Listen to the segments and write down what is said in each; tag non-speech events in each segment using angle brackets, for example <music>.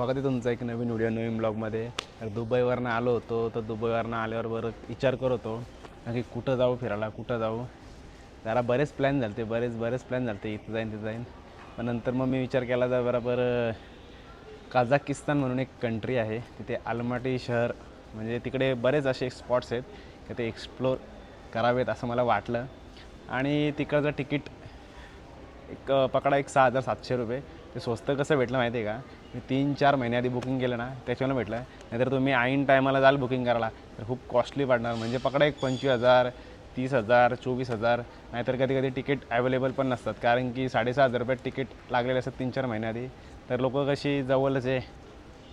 स्वागत आहे तुमचं एक नवीन व्हिडिओ नवीन ब्लॉगमध्ये तर दुबईवरनं आलो होतो तर दुबईवरनं आल्यावर बरं विचार करत होतो की कुठं जाऊ फिरायला कुठं जाऊ? जरा बरेच प्लॅन झाले बरेच बरेच प्लॅन झाले इथं जाईन तिथं जाईन. पण नंतर मग मी विचार केला तर बरोबर काझाकिस्तान म्हणून एक कंट्री आहे तिथे आलमाटी शहर म्हणजे तिकडे बरेच असे स्पॉट्स आहेत की ते एक्सप्लोर करावेत असं मला वाटलं. आणि तिकडचं तिकीट एक पकडा एक सहा हजार सातशे रुपये. ते स्वस्त कसं भेटलं माहिती आहे का? मी तीन चार महिन्याआधी आधी बुकिंग केलं ना त्याच्यावर भेटलं. नाहीतर तुम्ही ऐन टायमाला जाल बुकिंग करायला. तर खूप कॉस्टली पडणार. म्हणजे पकडा एक पंचवीस हजार तीस हजार चोवीस हजार. नाहीतर कधी कधी तिकीट अवेलेबल पण नसतात. कारण की साडेसहा हजार रुपयात तिकीट लागलेले असतात तीन चार महिन्याआधी तर लोक कशी जवळच आहे.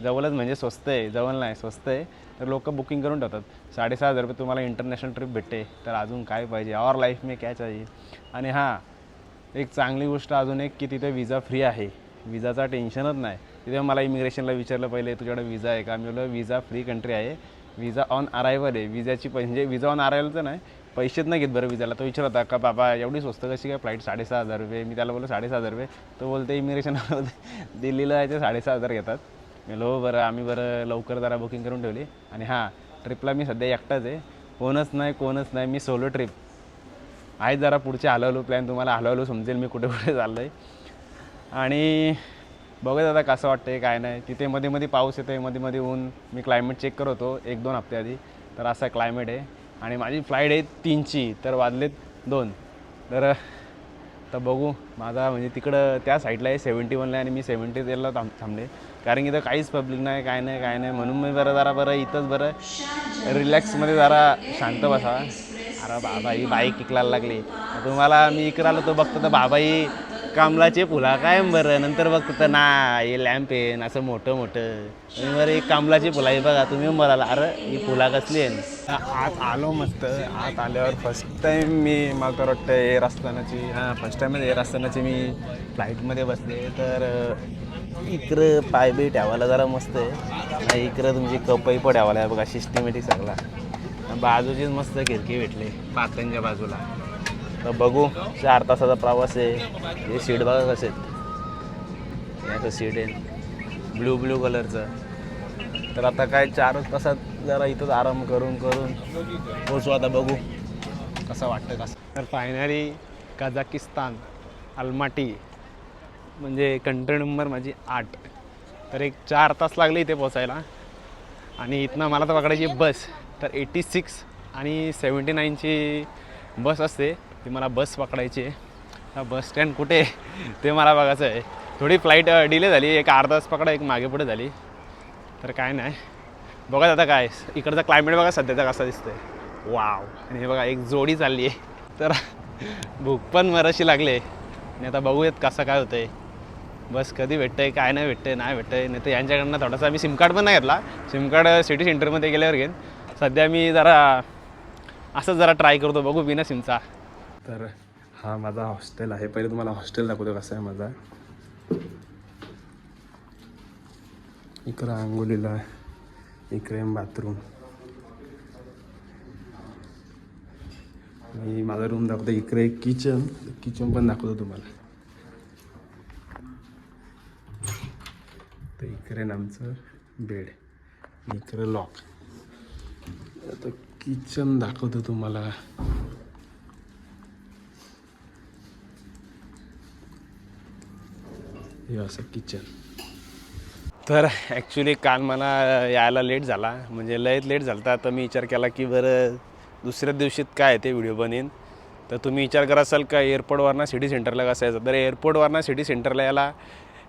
जवळच म्हणजे स्वस्त आहे. जवळ नाही स्वस्त आहे. तर लोक बुकिंग करून ठेवतात. साडेसहा हजार रुपये तुम्हाला इंटरनॅशनल ट्रिप भेटते. तर अजून काय पाहिजे? और लाईफ मी कॅच चाहिए? आणि हां एक चांगली गोष्ट अजून एक की तिथे विजा फ्री आहे. विजाचा टेन्शनच नाही. तिथे मला इमिग्रेशनला विचारलं पहिले तुझ्याकडे विजा आहे का? मी बोललो विजा फ्री कंट्री आहे. विजा ऑन अरायवल आहे. विजाची म्हणजे विजा ऑन अरायवलचं नाही पैसेच नाही घेत बरं विजाला तो विचारत होता का बाबा एवढी स्वस्त कशी काय फ्लाईट साडेसहा हजार रुपये. मी त्याला बोललो साडेसहा हजार रुपये. तो बोलते इमिग्रेशनला दिल्लीला जायचे साडेसहा हजार घेतात. मी बोललो "हो बरं आम्ही बरं लवकर जरा बुकिंग करून ठेवली. आणि हां ट्रिपला मी सध्या एकटाच आहे. कोणच नाही कोणच नाही मी सोलो ट्रिप आहे जरा पुढचे हलवलो प्लॅन तुम्हाला हलवलो समजेल मी कुठे कुठे चाललो आहे आणि बघत आता कसं वाटतंय काय नाही. तिथे मध्ये मध्ये पाऊस येतो आहे मध्ये मध्ये ऊन. मी क्लायमेट चेक करत होतो एक दोन हप्ते आधी. तर असा क्लायमेट आहे. आणि माझी फ्लाईट आहे तीनची तर वाजलेत दोन. तर तर बघू. माझा म्हणजे तिकडं त्या साईडला आहे सेवन्टी वनला आणि मी सेवन्टी तेला थांब थांबले. कारण की इथं काहीच पब्लिक नाही काय नाही काय नाही. म्हणून मी बरं जरा बरं इथंच बरं. रिलॅक्समध्ये जरा शांत बसा. अरे बाबा ही बाईक इकलायला लागली. तुम्हाला मी इकडं आलो तो बघतो तर बाबाही कांबलाचे फुला काय बरं. नंतर बघतो तर ना हे लॅम्प आहे असं मोठं मोठं. बरं एक कामलाची फुला आहे बघा तुम्ही म्हणाला अरे ही फुला कसली आहे? आत आलो मस्त. आत आल्यावर फर्स्ट टाईम मी मला तर वाटतं एअर असतानाची हां फर्स्ट टाईमच एअर असतानाची मी फ्लाईटमध्ये बसले. तर इकडं पाय बी ठेवायला जरा मस्त आहे. इकडं तुमची कपही पण ठेवायला आहे बघा सिस्टमॅटिक सगळा. बाजूचीच मस्त खिडकी भेटली पात्यांच्या बाजूला. तर बघू चार तासाचा प्रवास आहे. हे सीट बघा कसे आहेत. याचं सीट आहे. ब्ल्यू ब्ल्यू कलरचं. तर आता काय चार तासात जरा इथंच आराम करून करून पोचू आता बघू कसं वाटतं कसं तर फायनली कझाकिस्तान अल्माटी म्हणजे कंट्री नंबर माझी आठ. तर एक चार तास लागले इथे पोचायला आणि इथनं मला तर पकडायची बस. तर एटी सिक्स आणि सेवन्टी नाईनची बस असते. ती मला बस पकडायची आहे. बस स्टँड कुठे आहे? ते मला बघायचं आहे. थोडी फ्लाईट डिले झाली. एक अर्धा तास पकडा एक मागे पुढे झाली. तर काय नाही. बघा आता काय. इकडचा क्लायमेट बघा सध्याचा कसा दिसतोय. वाव आणि हे बघा एक जोडी चालली आहे. तर भूक पण मराशी लागले आणि आता बघूयात कसं काय होतंय. बस कधी भेटतंय काय नाही भेटतंय नाही भेटतंय. नाही तर यांच्याकडनं थोडासा मी सिमकार्ड पण नाही घेतला. सिम कार्ड सिटी सेंटरमध्ये गेल्यावर घेईन. सध्या मी जरा असंच जरा ट्राय करतो. बघू बिना सिमचा तर हा माझा हॉस्टेल आहे. पहिले तुम्हाला हॉस्टेल दाखवतो कसं आहे माझा. इकडं आंघोलीला इकडे बाथरूम. मी माझा रूम दाखवतो. इकडे किचन. किचन पण दाखवतो तुम्हाला. तर इकडे आमचं बेड. इकडे लॉक. आता किचन दाखवतो तुम्हाला. हे असं किचन तर ॲक्च्युली काल मला यायला लेट झाला. म्हणजे लयत लेट झाला तर मी विचार केला की बरं दुसऱ्या दिवशीत काय ते व्हिडिओ बनेन. तर तुम्ही विचार करा असाल का एअरपोर्टवरनं सिटी सेंटरला कसं यायचं? तर एअरपोर्टवरनं सिटी सेंटरला यायला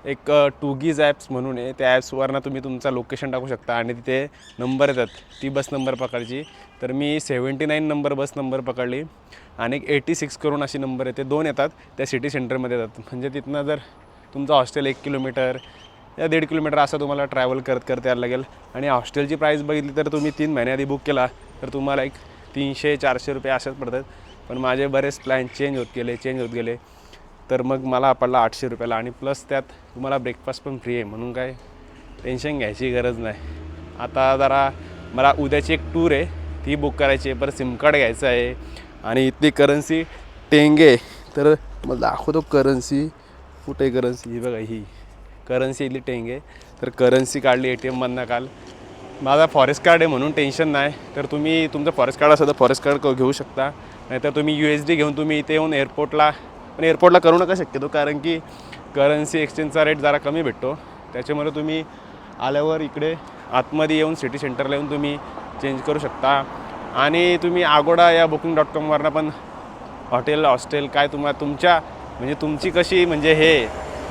एक टूगीज ॲप्स म्हणून आहे. त्या ॲप्सवरनं तुम्ही तुमचा लोकेशन टाकू शकता. आणि तिथे नंबर येतात. ती बस नंबर पकडची. तर मी seventy nine number bus number पकडली. आणि एक एटी सिक्स करून अशी नंबर येते. दोन येतात. त्या सिटी सेंटरमध्ये येतात. म्हणजे तिथनं जर तुमचं हॉस्टेल एक किलोमीटर या दीड किलोमीटर असं तुम्हाला ट्रॅव्हल करत करत यायला लागेल. आणि हॉस्टेलची प्राईस बघितली तर तुम्ही तीन महिन्याआधी बुक केला तर तुम्हाला एक तीनशे चारशे रुपये असेच पडतात. पण माझे बरेच प्लॅन चेंज होत गेले चेंज होत गेले. तर मग मला पडला आठशे रुपयाला आणि प्लस त्यात तुम्हाला ब्रेकफास्ट पण फ्री आहे. म्हणून काय टेन्शन घ्यायची गरज नाही. आता जरा मला उद्याची एक टूर आहे ती बुक करायची आहे. परत सिम कार्ड घ्यायचं आहे. आणि इथली करन्सी टेंगे तर मला दाखवतो करन्सी कुठे करन्सी ही बघा ही करन्सी इथली टेंगे. तर करन्सी काढली ए टी एममधनं काल. माझा फॉरेस्ट कार्ड आहे म्हणून टेन्शन नाही. तर तुम्ही तुमचं फॉरेस्ट कार्ड असेल तर फॉरेस्ट कार्ड घेऊ शकता. नाहीतर तुम्ही यू एस डी घेऊन तुम्ही इथे येऊन एअरपोर्टला पण एअरपोर्टला करू नका शक्यतो कारण की करन्सी एक्सचेंजचा रेट जरा कमी भेटतो. त्याच्यामुळे तुम्ही आल्यावर इकडे आतमध्ये येऊन सिटी सेंटरला येऊन तुम्ही चेंज करू शकता. आणि तुम्ही आगोडा या बुकिंग डॉट कॉमवरनं पण हॉटेल हॉस्टेल काय तुम्हाला तुमच्या म्हणजे तुमची कशी म्हणजे हे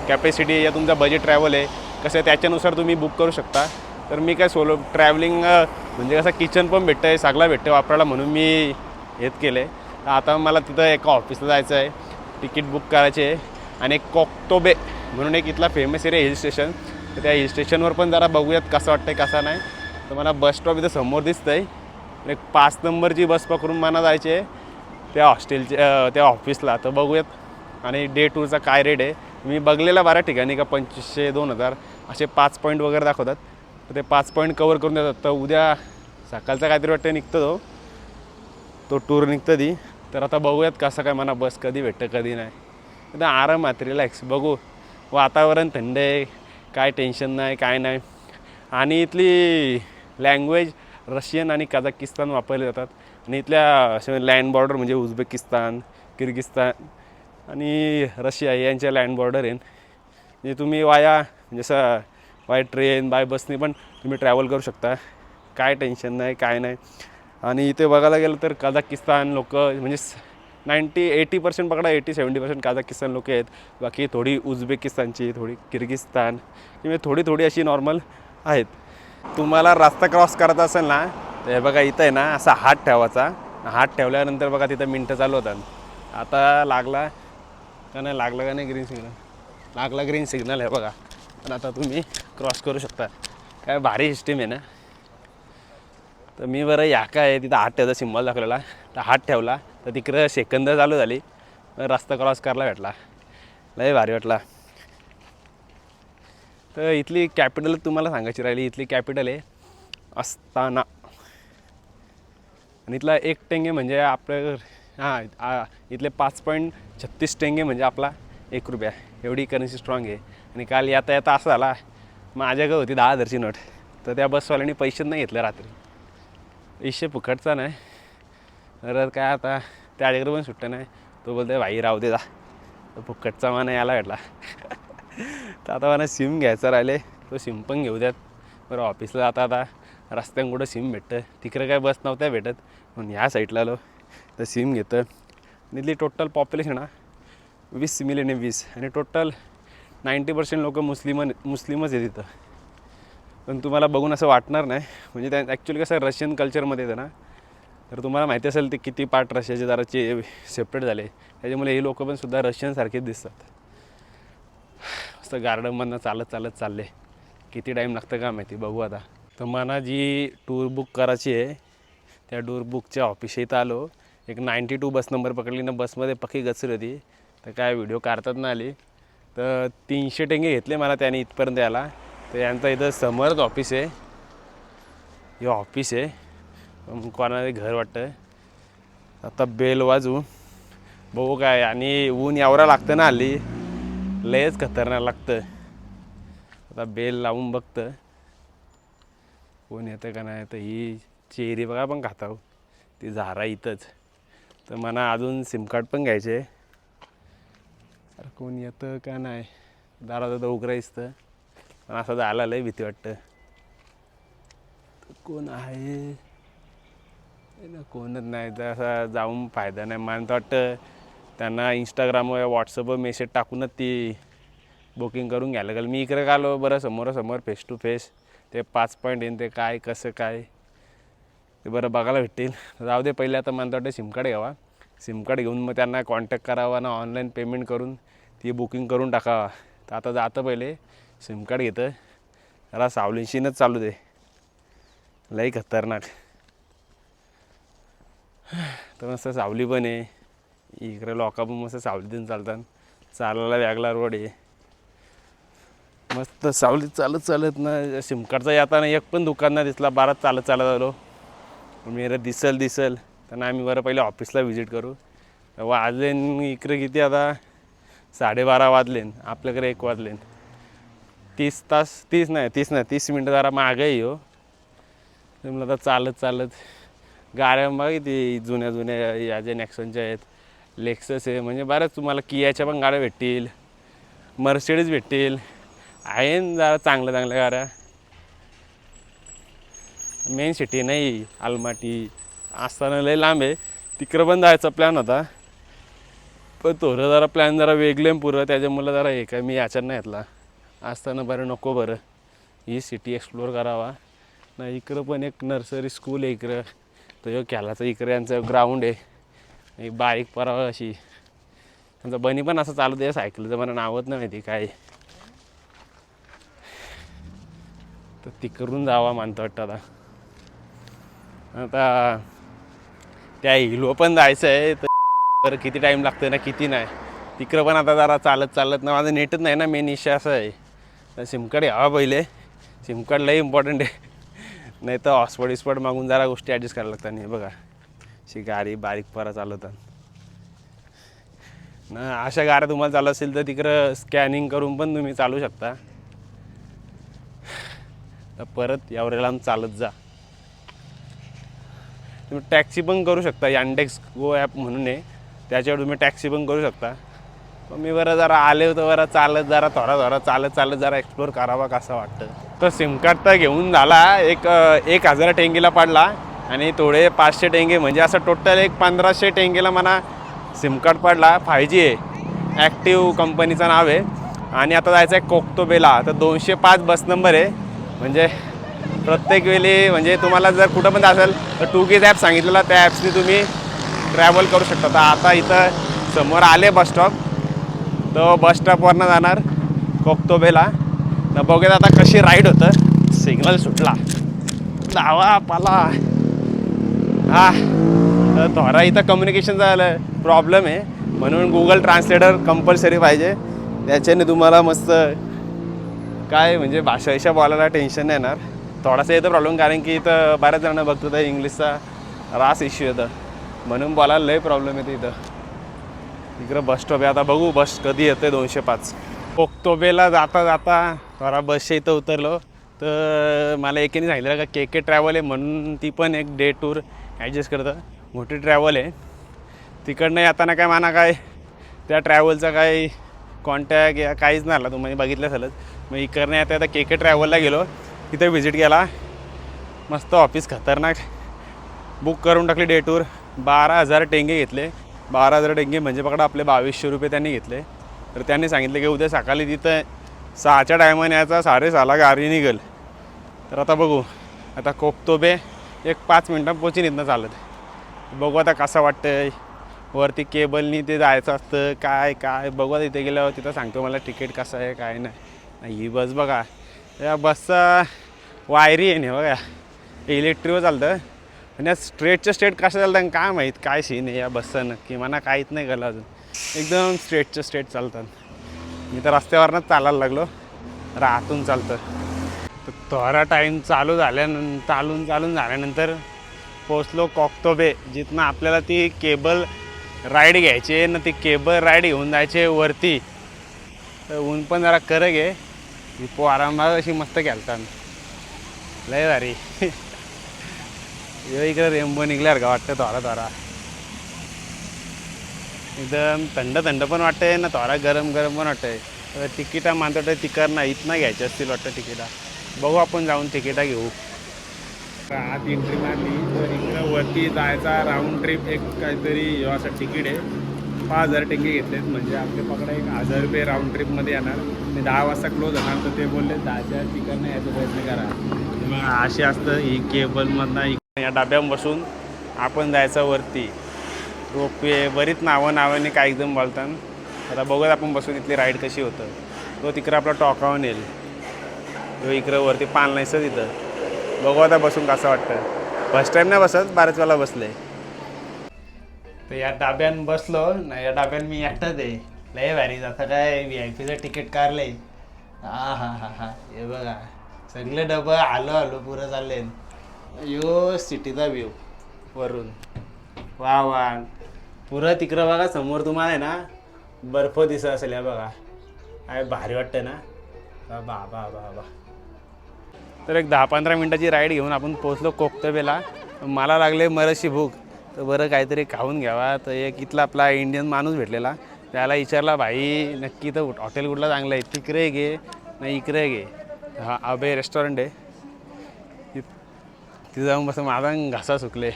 कॅपॅसिटी या तुमचा बजेट ट्रॅव्हल आहे कसं आहे त्याच्यानुसार तुम्ही बुक करू शकता. तर मी काय सोलो ट्रॅव्हलिंग म्हणजे कसं किचन पण भेटतं आहे सगळा भेटतं वापरायला म्हणून मी हेच केलं आहे तर आता मला तिथं एका ऑफिसला जायचं आहे तिकीट बुक करायचे आहे. आणि एक कोक्तोबे म्हणून एक इथला फेमस एरिया हिल स्टेशन तर त्या हिल स्टेशनवर पण जरा बघूयात कसं वाटतं आहे कसं नाही. तर मला बस स्टॉप इथं समोर दिसतं आहे एक पाच नंबरची बस पकडून मला जायची आहे त्या हॉस्टेलच्या त्या ऑफिसला तर बघूयात. आणि डे टूचा काय रेट आहे? मी बघलेला बऱ्या ठिकाणी का पंचवीसशे दोन हजार असे पाच पॉईंट वगैरे दाखवतात. तर ते पाच पॉईंट कवर करून देतात. तर उद्या सकाळचा काहीतरी वाटतं निघतो तो. तो टूर निघतं ती. तर आता बघूयात कसं काय मला बस कधी भेटतं कधी नाही. तर आरामात रिलॅक्स बघू. वातावरण थंड आहे. काय टेन्शन नाही काय नाही. आणि इथली लँग्वेज रशियन आणि कझाकिस्तान वापरले जातात. आणि इथल्या असे लँड बॉर्डर म्हणजे उझबेकिस्तान किर्गिस्तान आणि रशिया यांच्या लँड बॉर्डर आहे. म्हणजे तुम्ही वाया जसं बाय ट्रेन बाय बसने पण तुम्ही ट्रॅव्हल करू शकता. काय टेन्शन नाही काय नाही. आणि इथे बघायला गेलं तर कझाकिस्तान लोक म्हणजे नाईंटी एटी पर्सेंट पकडा एटी सेवन्टी पर्सेंट काझाकिस्तान लोक आहेत. बाकी थोडी उझबेकिस्तानची थोडी किर्गिस्तान म्हणजे थोडी थोडी अशी नॉर्मल आहेत. तुम्हाला रस्ता क्रॉस करत असेल ना तर हे बघा इथं आहे ना असा हात ठेवायचा. हात ठेवल्यानंतर बघा तिथं मिनटं चालू होतात. आता लागला का नाही लागला का नाही ग्रीन सिग्नल लागला ग्रीन सिग्नल आहे बघा. पण आता तुम्ही क्रॉस करू शकता. काय भारी सिस्टीम आहे ना. तर मी बरं या काय तिथं हात ठेवता सिम्बॉल दाखवलेला. तर हात ठेवला. तर तिकडं सेकंद चालू झाली. रस्ता क्रॉस करायला भेटला. लय भारी वाटला. तर इथली कॅपिटल तुम्हाला सांगायची राहिली. इथली कॅपिटल आहे अस्ताना आणि इथला एक टेंगे म्हणजे आपलं हां इथले पाच पॉईंट छत्तीस टेंगे म्हणजे आपला एक रुपया एवढी करन्सी स्ट्रॉंग आहे. आणि काल येता येता असं झाला माझ्याकडे होती दहा हजारची नोट. तर त्या बसवाल्याने पैसेच नाही घेतले रात्री. पैसे फुकटचा नाही. तर काय आता त्याच्याकडे पण सुट्ट्या नाही. तो बोलतो भाई राहू दे जा. तर फुकटचा मला याला भेटला. <laughs> तर आता मला सिम घ्यायचं राहिले. तो सिम पण घेऊ द्यात. बरं ऑफिसला जाता आता रस्त्यां कुठं सिम भेटतं. तिकडे काय बस नव्हत्या भेटत. म्हणून ह्या साईडला आलो. तर सिम घेतं आणि इथली टोटल पॉप्युलेशन ना वीस मिलियन आहे वीस. आणि टोटल नाईंटी पर्सेंट लोक मुस्लिम मुस्लिमच आहे तिथं पण तुम्हाला बघून असं वाटणार नाही. म्हणजे त्या ॲक्च्युली कसं रशियन कल्चरमध्ये येतं ना तर तुम्हाला माहिती असेल ते किती पार्ट रशियाचे जराचे सेपरेट झाले. त्याच्यामुळे हे लोक पण सुद्धा रशियनसारखेच दिसतात. मस्त गार्डनमधनं चालत चालत चालले. किती टाईम लागतं का माहिती? बघू आता. तर मला जी टूर बुक करायची आहे. त्या टूर बुकच्या ऑफिस इथं आलो. एक नाईंटी टू बस नंबर पकडली ना बसमध्ये पक्की गचरी होती. तर काय व्हिडिओ काढतात ना आली. तर तीनशे टेंगे घेतले मला त्याने इथपर्यंत यायला. तर यांचं इथं समोरच ऑफिस आहे. हे ऑफिस आहे. कोणाला घर वाटतं? आता बेल वाजू. बघू काय. आणि ऊन यावरा लागतं ना हल्ली लयच खतरनाक लागतं. आता बेल लावून बघतं. कोण येतं का नाही तर ही चेरी बघा पण खाता ती झारा इथंच. तर मला अजून सिम कार्ड पण घ्यायचे कोण येतं का नाही? दारात तर उघडा दिसतं. पण असं झालं लय भीती वाटतं. तर कोण आहे? ना कोणच नाही. तर असा जाऊन फायदा नाही. मला तर वाटतं त्यांना इंस्टाग्रामवर व्हॉट्सअपवर मेसेज टाकूनच ती बुकिंग करून घ्यायला लागेल. मी इकडे आलो बरं समोरासमोर फेस टू फेस ते पाच पॉईंट येईन ते काय कसं काय? ते बरं बघायला भेटतील. जाऊ दे पहिले आता मला वाटतं सिम कार्ड घ्यावा. सिम कार्ड घेऊन मग त्यांना कॉन्टॅक्ट करावा ना ऑनलाईन पेमेंट करून ती बुकिंग करून टाकावा. तर आता जातं पहिले सिम कार्ड घेतं. जरा सावलीशीनच चालू दे. लई खतरनाक. तर मस्त सावली पण आहे. इकडे लोका पण मस्त सावली देऊन चालतात. चालायला व्यागला रोड आहे. मस्त सावलीत चालत चालत ना सिम कार्डचा येताना एक पण दुकान नाही दिसला. बाराच चालत चालत आलो. मी दिसल दिसल. तर आम्ही बरं पहिले ऑफिसला व्हिजिट करू. वाजलेन इकडे किती आता? साडेबारा वाजलेन आपल्याकडे एक वाजलेन. तीस तास तीस नाही तीस नाही तीस मिनटं जरा मागे हो. तुम्हाला आता चालत चालत. गाड्या बघा किती जुन्या जुन्या या ज्या नेक्सनच्या आहेत. लेक्सस आहे म्हणजे बऱ्याच तुम्हाला कियाच्या पण गाड्या भेटतील. मर्सिडीज भेटतील. आहे ना जरा चांगल्या चांगल्या गाड्या. मेन सिटी नाही आलमाटी. असताना लय लांब आहे. तिकडं पण जायचा प्लॅन होता. पण थोडं जरा प्लॅन जरा वेगळे पुरं. त्याच्यामुळं जरा हे काय मी याच्यात नाही घेतला असताना बरं नको बरं. ही सिटी एक्सप्लोअर करावा. नाही इकडं पण एक नर्सरी स्कूल आहे इकडं. तो यो खेळाचा इकडे यांचं ग्राउंड आहे. एक बारीक परावा अशी. त्यांचा बनी पण असं चालू आहे सायकलचं मला नावच नाही माहिती काय. तर तिकडून जावा मानतो वाटतं आता. आता त्या हिलो पण जायचं आहे तर बरं किती टाईम लागतं ना किती नाही. तिकडं पण आता जरा चालत चालत ना माझं नेटच नाही ना मेन इश्यू असं आहे. तर सिम कार्ड यावा पहिले. सिम कार्ड लई इम्पॉर्टंट आहे. नाही तर हॉस्पॉट इस्पॉट मागून जरा गोष्टी ॲडजस्ट करायला लागतात नाही बघा. अशी गाडी बारीक परा चालवतात. ना अशा गाड्या तुम्हाला चालू असेल तर तिकडं स्कॅनिंग करून पण तुम्ही चालू शकता. तर परत यावरेला चालत जा. तुम्ही टॅक्सी पण करू शकता यांडेक्स गो ॲप म्हणून आहे. त्याच्यावर तुम्ही टॅक्सी पण करू शकता. पण मी बरं जरा आले होतं बरं चालत जरा थोडा थोडा चालत चालत जरा एक्सप्लोर करावा कसं वाटतं. तर सिम कार्ड तर घेऊन झाला एक एक हजार टेंगीला पडला आणि थोडे पाचशे टेंगे म्हणजे असं टोटल एक पंधराशे टेंगेला मला सिम कार्ड पडला. फाय जी आहे. ॲक्टिव्ह कंपनीचं नाव आहे. आणि आता जायचं आहे कोकतोबेला. तर दोनशे पाच बस नंबर आहे. म्हणजे प्रत्येक वेळी म्हणजे तुम्हाला जर कुठं पण असेल तर टू गेज ॲप सांगितलेला त्या ॲप्सनी तुम्ही ट्रॅव्हल करू शकता. तर आता इथं समोर आले बस स्टॉप तर बस स्टॉपवरनं जाणार कोकतोबेला तर बघूयात आता कशी राईड होतं. सिग्नल सुटला. दावा पाला. हा. तर थोडा इथं कम्युनिकेशनचा प्रॉब्लेम आहे. म्हणून गुगल ट्रान्सलेटर कंपल्सरी पाहिजे. त्याच्याने तुम्हाला मस्त काय म्हणजे भाषा विषय बोलायला टेन्शन नाही येणार. थोडासा येतं प्रॉब्लेम कारण की इथं बऱ्याच जणांना बघतो तर इंग्लिशचा रास इश्यू येतं म्हणून बोलायला लय प्रॉब्लेम येतो इथं. इकडं बस स्टॉप आहे. आता बघू बस कधी येते दोनशे पाच. ओक्टोबेला जाता जाता थोडा बसच्या इथं उतरलो. तर मला एकेने सांगितलं का के के ट्रॅव्हल आहे म्हणून ती पण एक डे टूर ॲडजस्ट करतं. मोठी ट्रॅव्हल आहे. तिकडनं येताना काय माना काय त्या ट्रॅव्हलचा काही कॉन्टॅक्ट या काहीच नाही आला. तुम्ही बघितलं असेलच. मग इकडनं येता आता के के ट्रॅव्हलला गेलो. तिथे व्हिजिट केला. मस्त ऑफिस खतरनाक. बुक करून टाकली डे टूर बारा हजार टेंगे घेतले. बारा हजार टेंगे म्हणजे पकडा आपले बावीसशे रुपये त्यांनी घेतले. तर त्यांनी सांगितले की उद्या सकाळी तिथं सहाच्या टायमाने यायचा साडेसहाला गाडी निघेल. तर आता बघू. आता कोकतोबे एक पाच मिनटात पोचीन इथनं चालत. बघू आता कसं वाटतं वरती केबलनी ते जायचं असतं. काय काय? बघू आता तिथे गेल्यावर तिथं सांगतो मला तिकीट कसं आहे काय नाही, ही बस बघा. या बसचा वायरी आहे नाही बघा. इलेक्ट्रिकवर चालतं. आणि या स्ट्रेटचं स्ट्रेट कसं चालतं काय माहीत काय सीन आहे या बसचं नक्की. मला काहीच नाही कळलं अजून. एकदम स्ट्रेटचं स्ट्रेट चालतात मी तर रस्त्यावरनंच चालायला लागलो. राहतून चालतं. तर थोडा टाईम चालू झाल्यानंतर चालून चालून झाल्यानंतर पोचलो कॉकतोबे जिथनं आपल्याला ती केबल राईड घ्यायची आहे. ना ती केबल राईड घेऊन जायचे वरती. तर ऊन पण जरा करग आहे ही पोरांबाग अशी मस्त खेळतात लय भारी. यो इकडे रेम्बो निघल्यासारखा का वाटतं थोडा थोडा. एकदम थंड थंड पण वाटतंय ना थोडा गरम गरम पण वाटतंय. तिकिटा मानतो तिकर ना इथनं घ्यायचे असतील वाटतं तिकिटा. बघू आपण जाऊन तिकिटा घेऊ. आत एंट्री मारली तर इकडं वरती जायचा राऊंड ट्रिप एक काहीतरी असं तिकीट आहे. पाच हजार टिके घेतलेत. म्हणजे आपले पकडा एक हजार रुपये राऊंड ट्रिपमध्ये येणार. आणि दहा वाजता क्लोज होणार तर ते बोलले दहाच्या तिकडनं यायचा प्रयत्न करा. मग असे असतं ही केबलमधनं या डब्यावर बसून आपण जायचं वरती. रोपवे बरीच नावं नावाने काय एकदम बोलतात. आता बघत आपण बसून इथली राईड कशी होतं. तो तिकडं आपला टॉकावून येईल. तो इकडं वरती पान नाहीसं तिथं. बघू आता बसून कसं वाटतं. फर्स्ट टाईम नाही बसत बाराच वेळा बसले. तर या डाब्यान बसलो ना या डाब्यान मी एकटाच आहे. लय भारी आता काय व्ही आय पीचं तिकीट काढलंय. हा हा हा हा. हे बघा. सगळे डबं आलो आलो पुरं चालले. यो सिटीचा व्ह्यू वरून. वा वा. पुरं तिकडं बघा समोर तुम्हाला आहे ना बर्फ दिसत असेल या बघा. काय भारी वाटतं ना. बा बा बा बा तर एक दहा पंधरा मिनटाची राईड घेऊन आपण पोचलो कोकतबेला. मला लागले मरशी भूक. तर बरं काहीतरी खाऊन घ्यावा. तर एक इथला आपला इंडियन माणूस भेटलेला. त्याला विचारला भाई नक्की तर हॉटेल कुठला चांगलं आहे? तिकडे घे नाही इकडे घे. हा अभय रेस्टॉरंट आहे. तिथं जाऊन बस माझा घासा सुकले.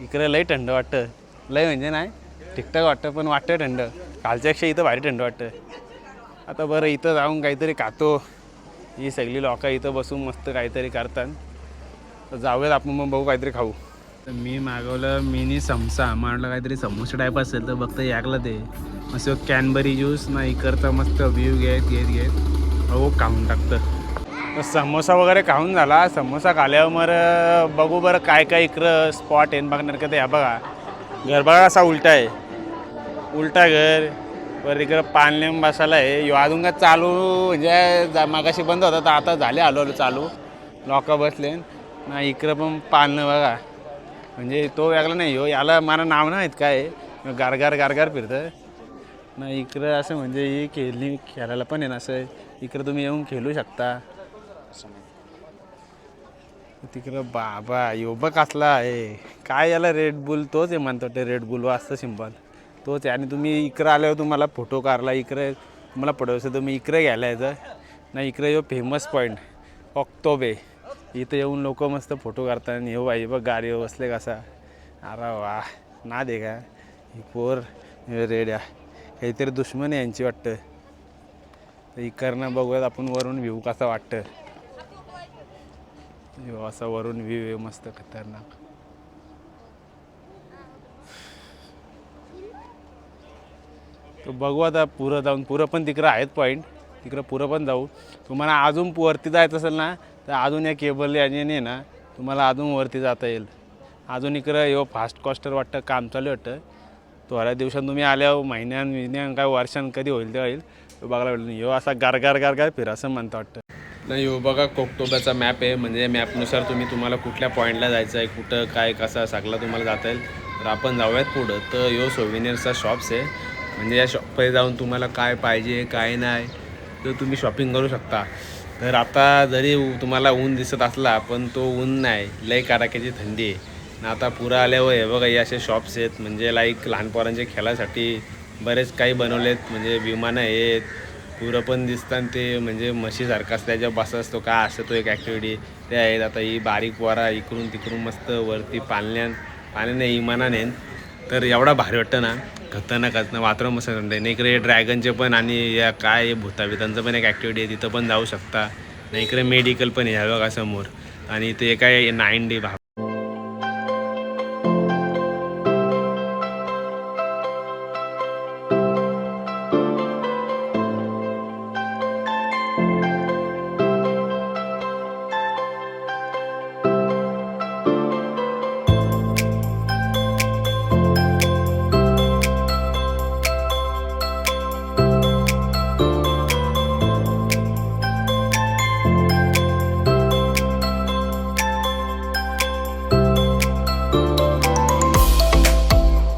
इकडे लई थंड वाटतं. लई म्हणजे नाही ठीकठाक वाटतं पण वाटतं थंड. कालच्यापेक्षा इथं भारी थंड वाटतं. आता बरं इथं जाऊन काहीतरी खातो. ही सगळी लोकं इथं बसून मस्त काहीतरी करतात. तर जाऊयात आपण मग बघू काहीतरी खाऊ. तर मी मागवलं मिनी समसा. म्हटलं काहीतरी समोसा टाईप असेल तर बघता याकलं ते. मस्त कॅनबरी ज्यूस ना इकडचा मस्त व्ह्यू घेत घेत घेत. हो खाऊन टाकतं. तर समोसा वगैरे खाऊन झाला. समोसा खाल्यावर मग बघू बरं काय काय इकडं स्पॉट आहे. बघणार का ते या बघा. घर बघा असा उलटा आहे. उलटा घर. बरं इकडं पानलेम बसायला आहे. यो अजून का चालू म्हणजे जा- मागाशी बंद होता तर आता झाले आलो आलो चालू. लोक बसले. ना इकडं पण पाळणं बघा. म्हणजे तो वेगळा नाही हो याला मला नाव नाही आहेत काय. गारगार गारगार फिरतं ना इकडं असं म्हणजे ही खेळणी खेळायला पण आहे ना असं. इकडं तुम्ही येऊन खेळू शकता. तिकडं बाबा यो बघ कसला आहे. काय याला रेड बुल तोच आहे म्हणतो ते रेड बुल असतं सिंपल तोच आहे. आणि तुम्ही इकडं आल्यावर तुम्हाला फोटो काढला इकडे तुम्हाला पडवायचं तुम्ही इकडे घ्यायला यायचं ना इकडे यो फेमस पॉईंट ऑक्टोबे इथं येऊन लोक मस्त फोटो काढतात आणि हो बाई बघ गाडी बसले कसा. अरे वा ना दे का? ही पोर रेड्या. काहीतरी दुश्मन आहे यांची वाटतं. तर इकडनं बघूयात आपण वरून व्ह्यू कसा वाटतं. असा वरून व्ह्यू आहे मस्त खतरनाक. तो बघू आता पुरं जाऊन पुरं पण तिकडं आहेत पॉईंट तिकडं पुरं पण जाऊ. तुम्हाला अजून वरती जायचं असेल ना तर अजून या केबल याने ना तुम्हाला अजून वरती जाता येईल. अजून इकडं यो फास्ट कॉस्टर वाटतं काम चालू वाटतं. थोड्या दिवसात तुम्ही आल्यावर महिन्यान महिन्यान काय वर्षान कधी होईल ते होईल. तो बघायला भेटलं ह्यो असा गारगार गारगार फिर असं म्हणतं वाटतं. नाही हो बघा कोकटोब्याचा मॅप आहे. म्हणजे मॅपनुसार तुम्ही तुम्हाला कुठल्या पॉईंटला जायचं आहे कुठं काय कसा सगळा तुम्हाला जाता येईल. तर आपण जाऊयात पुढं. तर यो सोविनियरचा शॉप्स आहे. म्हणजे या शॉपमध्ये जाऊन तुम्हाला काय पाहिजे काय नाही तर तुम्ही शॉपिंग करू शकता. तर आता जरी तुम्हाला ऊन दिसत असला पण तो ऊन नाही. लय कडाक्याची थंडी आहे. ना आता पुरं आल्यावर हे बघा हे असे शॉप्स आहेत. म्हणजे लाईक लहान पोरांच्या खेळासाठी बरेच काही बनवलेत. म्हणजे विमानं आहेत. पुरं पण दिसतात ते म्हणजे म्हशीसारखं असतं बस असतो का असं तो एक ॲक्टिव्हिटी ते आहेत. आता ही बारीक पोरा इकडून तिकडून मस्त वरती पालण्यान पाण्याने इमानाने तर एवढा भारी वाटतं ना. खतरनाक ना वातावरण मस्त थंड आहे इकडे ड्रॅगनचे पण आणि या काय भूताभितांचं पण एक ॲक्टिव्हिटी आहे तिथं पण जाऊ शकता. नाही इकडे मेडिकल पण आहे बघा समोर. आणि ते काय नाईन डे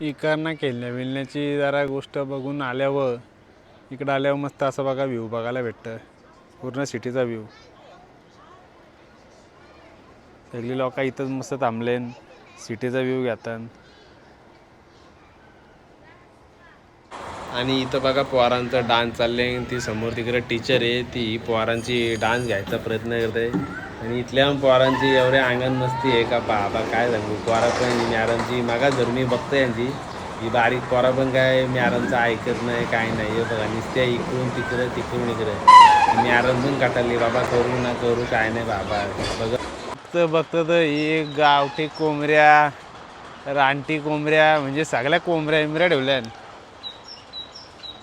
इकडनं खेळण्या बिलण्याची जरा गोष्ट बघून आल्यावर इकडं आल्यावर मस्त असं बघा व्ह्यू बघायला भेटतं पूर्ण सिटीचा व्ह्यू सगळी लोक इथंच मस्त थांबलेन सिटीचा व्ह्यू घेतात आणि इथं बघा पोरांचा डान्स चालले ती समोर तिकडे टीचर आहे ती पोरांची डान्स घ्यायचा प्रयत्न करते. आणि इथल्या पोरांची एवढे अंगण मस्ती आहे का बाबा काय सांगू? पोरा पण मॅडमची मागा जर मी बघतो यांची. ही बारीक पोरा पण काय मॅडमचं ऐकत नाही काय नाही. हे बघा नुसत्या इकडून तिकडं तिकडून इकडं. मॅडम पण काटाली बाबा करू ना करू काय नाही बाबा. बघ. बघतं बघतं तर ही गावठी कोंबऱ्या रानटी कोंबऱ्या म्हणजे सगळ्या कोंबऱ्या बिंबऱ्या ठेवल्या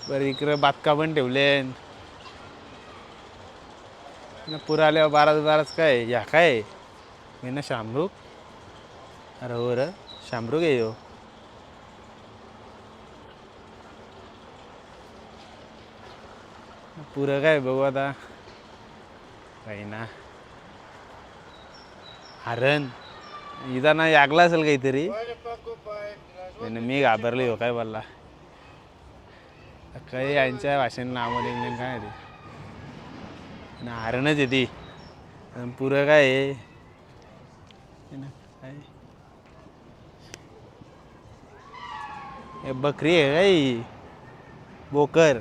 बरं इकडं बातका पण ठेवले पुरा आल्यावर बाराच बाराच काय? या काय? मी ना शामरुख. अरे हो र शामरुख आहे हो पुरं काय बघू आता? काही ना. हरण. इथं ना यागला असेल काहीतरी. मी घाबरलो हो काय बोलला. काही यांच्या भाषेने नाव लिहिलं काय ते. नारणच आहे ती. आणि पुरं काय आहे? ना, काय? हे बकरी आहे काय बोकर.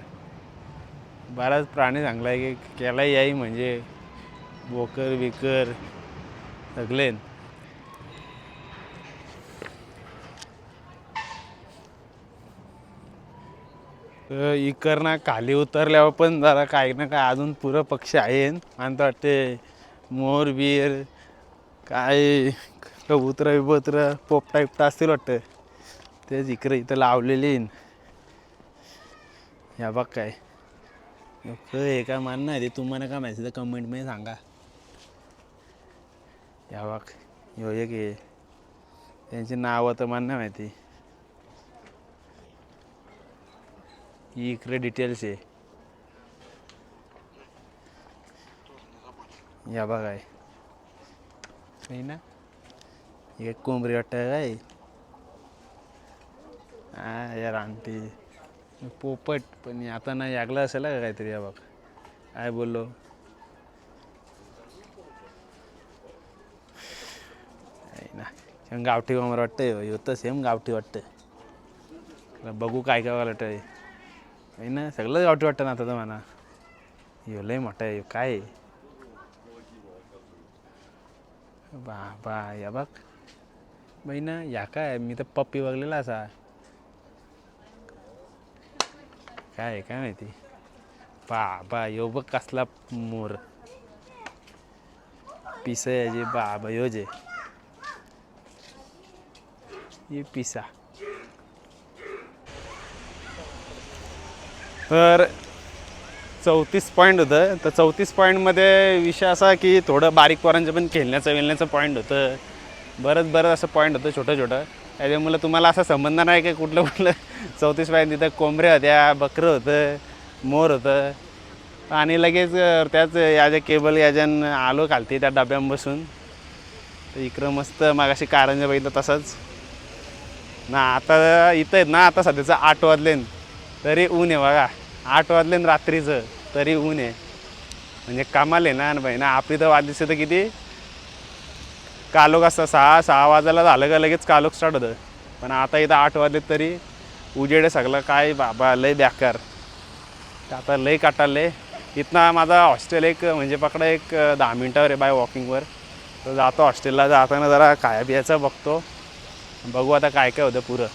बराच प्राणी चांगला आहे की केला याई म्हणजे. बोकर बिकर सगळे तर इकडनं खाली उतरल्यावर पण जरा काही ना काय अजून पुरं पक्षी आहे आणि तर वाटते मोर बीर काय कबूतर बिबुत्र पोपटा बिपटा असतील वाटतं. तेच इकडे इथं लावलेली या बघ काय. हे काय मानणं ते तुम्हाला काय माहिती तर कमेंटमध्ये सांगा. या बघ. ह्यो एक हे त्यांची नावं तर मान्य माहिती. इकडे डिटेल्स आहे. या बघ आहे काही ना एक कोंबरी वाटतं काय हा? यार आणते पोपट पण आता नाही यागला असेल का काहीतरी या बघ काय बोललो? आहे ना छान गावठी कोंबड वाटतंय ह्यो तर सेम गावठी वाटतंय. बघू काय काय वाटतं काही ना सगळं गावठी वाटतं ना आता तर म्हणा यो लय मोठा आहे काय बा बा या बघ बाई ना या काय मी तर पप्पी बघलेला असा काय काय माहिती बाबा यो बघ कसला मोर पिसा याचे बाबा यो जे ये पिसा तर चौतीस पॉईंट होतं. तर चौतीस पॉईंटमध्ये विषय असा की थोडं बारीक पोरांचं पण खेळण्याचं वेलण्याचं पॉईंट होतं. बरंच बरंच असं पॉईंट होतं छोटं छोटं. त्याच्यामुळं तुम्हाला असं संबंध नाही की कुठलं कुठलं? चौतीस पॉईंट तिथं कोंबड्या होत्या बकरं होतं मोर होतं. आणि लगेच त्याच त्याच याच्या केबल याच्यान आलो खालती त्या डब्यात बसून. तर इकडं मस्त मागाशी कारंजा बघितलं तसंच. ना आता इथं आहेत ना आता सध्याचं आठ वाजले तरी ऊन आहे बघा. आठ वाजले रात्रीचं तरी ऊन आहे. म्हणजे कमाल आहे ना बाई ना आपली तर वाजलीचं तर किती? कालोग असतं सहा सहा वाजायला झालं का लगेच कालोग स्टार्ट होतं. पण आता इथं आठ वाजले तरी उजेड आहे सगळं. काय बाबा लय बेकार. आता लय काटाले इथनं माझा हॉस्टेल एक म्हणजे पकडा एक दहा मिनटावर आहे बाय वॉकिंगवर. तर जातो हॉस्टेलला जाताना जरा खाया पियाचं बघतो. बघू आता काय काय होतं पुरं.